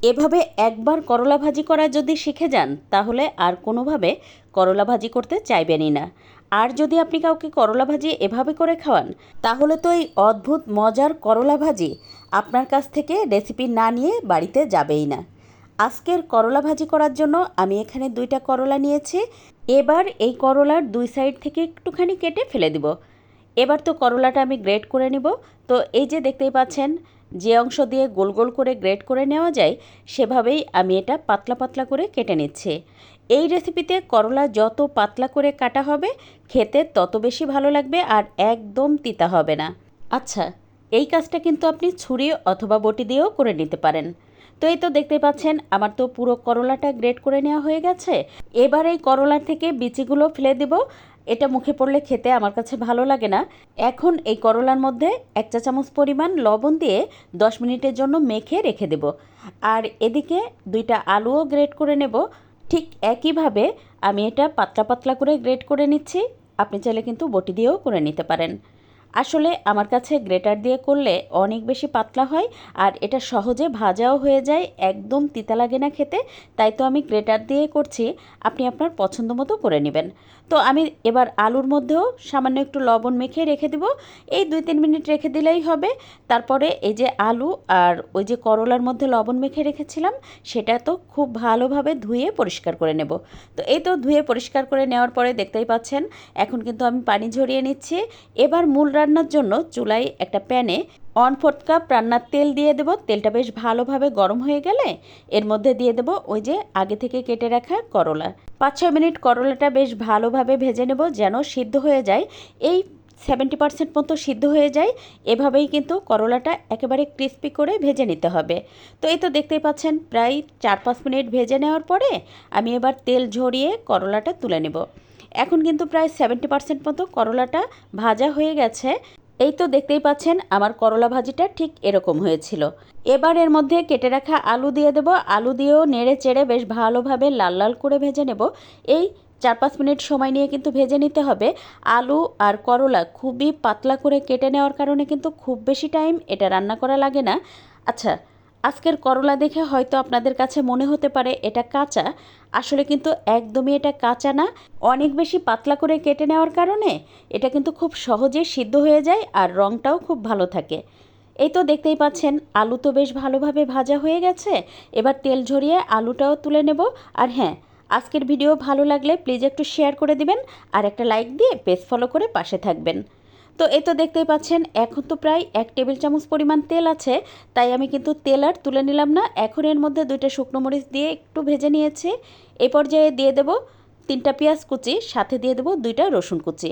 এভাবে একবার করলা ভাজি করা যদি শিখে যান, তাহলে আর কোনোভাবে করলা ভাজি করতে চাইবেনই না। আর যদি আপনি কাউকে করলা ভাজি এভাবে করে খাওয়ান, তাহলে তো এই অদ্ভুত, মজার করলা ভাজি আপনার কাছ থেকে রেসিপি না নিয়ে বাড়িতে যাবেই না। আজকের করলা ভাজি করার জন্য আমি এখানে দুইটা করলা নিয়েছি। এবার এই করলার দুই সাইড থেকে একটুখানি কেটে ফেলে দিব। এবার তো করলাটা আমি গ্রেট করে নিব। তো এই যে দেখতেই পাচ্ছেন যে অংশ দিয়ে গোল গোল করে গ্রেট করে নেওয়া যায়, সেভাবেই আমি এটা পাতলা পাতলা করে কেটে নিচ্ছি। এই রেসিপিতে করলা যত পাতলা করে কাটা হবে, খেতে তত বেশি ভালো লাগবে আর একদম তিতা হবে না। আচ্ছা এই কাজটা কিন্তু আপনি ছুরি অথবা বটি দিয়েও করে নিতে পারেন। তো এই তো দেখতে পাচ্ছেন, আমার তো পুরো করলাটা গ্রেট করে নেওয়া হয়ে গেছে। এবার এই করলার থেকে বিচিগুলো ফেলে দিব এটা মুখে পড়লে খেতে আমার কাছে ভালো লাগে না। এখন এই করলার মধ্যে এক চা চামচ পরিমাণ লবণ দিয়ে দশ মিনিটের জন্য মেখে রেখে দেব। আর এদিকে দুইটা আলুও গ্রেট করে নেব। ঠিক একইভাবে আমি এটা পাতলা পাতলা করে গ্রেট করে নিচ্ছি। আপনি চাইলে কিন্তু বটি দিয়েও করে নিতে পারেন। আসলে আমার কাছে গ্রেটার দিয়ে করলে অনেক বেশি পাতলা হয় আর এটা সহজে ভাজাও হয়ে যায়, একদম তিতা লাগে না খেতে। তাই তো আমি গ্রেটার দিয়ে করছি। আপনি আপনার পছন্দ মতো করে নেবেন। তো আমি এবার আলুর মধ্যেও সামান্য একটু লবণ মেখে রেখে দেব। এই দুই তিন মিনিট রেখে দিলেই হবে। তারপরে এই যে আলু আর ওই যে করলার মধ্যে লবণ মেখে রেখেছিলাম, সেটা তো খুব ভালোভাবে ধুয়ে পরিষ্কার করে নেব। তো এই তো ধুয়ে পরিষ্কার করে নেওয়ার পরে দেখতেই পাচ্ছেন, এখন কিন্তু আমি পানি ঝরিয়ে নিচ্ছি। এবার মূল রান্নার জন্য চুলায় একটা প্যানে ওয়ান ফোর্থ কাপ রান্নার তেল দিয়ে দেবো। তেলটা বেশ ভালোভাবে গরম হয়ে গেলে এর মধ্যে দিয়ে দেবো ওই যে আগে থেকে কেটে রাখা করলা। পাঁচ ছয় মিনিট করলাটা বেশ ভালোভাবে ভেজে নেব যেন সিদ্ধ হয়ে যায়। এই সেভেন্টি পার্সেন্ট মতো সিদ্ধ হয়ে যায়। এভাবেই কিন্তু করলাটা একেবারে ক্রিস্পি করে ভেজে নিতে হবে। তো এই তো দেখতেই পাচ্ছেন, প্রায় চার পাঁচ মিনিট ভেজে নেওয়ার পরে আমি এবার তেল ঝরিয়ে করলাটা তুলে নেব। এখন কিন্তু প্রায় সেভেন্টি পার্সেন্ট মতো করলাটা ভাজা হয়ে গেছে। এই তো দেখতেই পাচ্ছেন, আমার করলা ভাজিটা ঠিক এরকম হয়েছিল। এবার এর মধ্যে কেটে রাখা আলু দিয়ে দেব। আলু দিয়েও নেড়ে চেড়ে বেশ ভালোভাবে লাল লাল করে ভেজে নেব। এই চার পাঁচ মিনিট সময় নিয়ে কিন্তু ভেজে নিতে হবে। আলু আর করলা খুবই পাতলা করে কেটে নেওয়ার কারণে কিন্তু খুব বেশি টাইম এটা রান্না করা লাগে না। আচ্ছা আজকের করলা দেখে হয়তো আপনাদের কাছে মনে হতে পারে, এটা কাঁচা। আসলে কিন্তু একদমই এটা কাঁচা না। অনেক বেশি পাতলা করে কেটে নেওয়ার কারণে এটা কিন্তু খুব সহজে সিদ্ধ হয়ে যায় আর রঙটাও খুব ভালো থাকে। এই তো দেখতেই পাচ্ছেন, আলু তো বেশ ভালোভাবে ভাজা হয়ে গেছে। এবার তেল ঝরিয়ে আলুটাও তুলে নেব। আর হ্যাঁ আজকের ভিডিও ভালো লাগলে প্লিজ একটু শেয়ার করে দিবেন। আর একটা লাইক দিয়ে পেজ ফলো করে পাশে থাকবেন। তো এই তো দেখতেই পাচ্ছেন, এখন তো প্রায় এক টেবিল চামচ পরিমাণ তেল আছে, তাই আমি কিন্তু তেল আর তুলে নিলাম না। এখন এর মধ্যে দুইটা শুকনো মরিচ দিয়ে একটু ভেজে নিয়েছি। এই পর্যায়ে দিয়ে দেব তিনটা পেঁয়াজ কুচি, সাথে দিয়ে দেব দুইটা রসুন কুচি।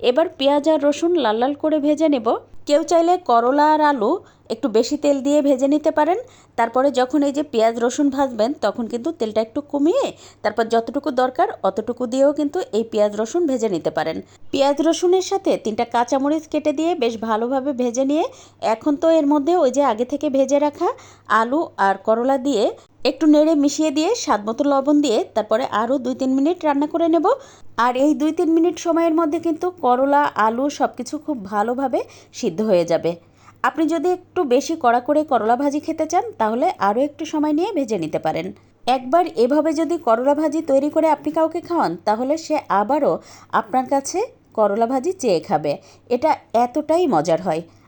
এবার পেঁয়াজ আর রসুন লাল লাল করে ভেজে নেব। কেউ চাইলে করলা আর আলু একটু বেশি তেল দিয়ে ভেজে নিতে পারেন। তারপরে যখন এই যে পেঁয়াজ, রসুন ভাজবেন, তখন কিন্তু তেলটা একটু কমিয়ে তারপর যতটুকু দরকার অতটুকু দিয়েও কিন্তু এই পেঁয়াজ, রসুন ভেজে নিতে পারেন। পেঁয়াজ, রসুনের সাথে তিনটা কাঁচামরিচ কেটে দিয়ে বেশ ভালোভাবে ভেজে নিয়ে এখন তো এর মধ্যে ওই যে আগে থেকে ভেজে রাখা আলু আর করলা দিয়ে একটু নেড়ে মিশিয়ে দিয়ে স্বাদ মতো লবণ দিয়ে তারপরে আরও দুই তিন মিনিট রান্না করে নেব। আর এই দুই তিন মিনিট সময়ের মধ্যে কিন্তু করলা, আলু সব কিছু খুব ভালোভাবে সিদ্ধ হয়ে যাবে। আপনি যদি একটু বেশি কড়া করে করলা ভাজি খেতে চান, তাহলে আরও একটু সময় নিয়ে ভেজে নিতে পারেন। একবার এভাবে যদি করলা ভাজি তৈরি করে আপনি কাউকে খাওয়ান, তাহলে সে আবারও আপনার কাছে করলা ভাজি চেয়ে খাবে। এটা এতটাই মজার হয়।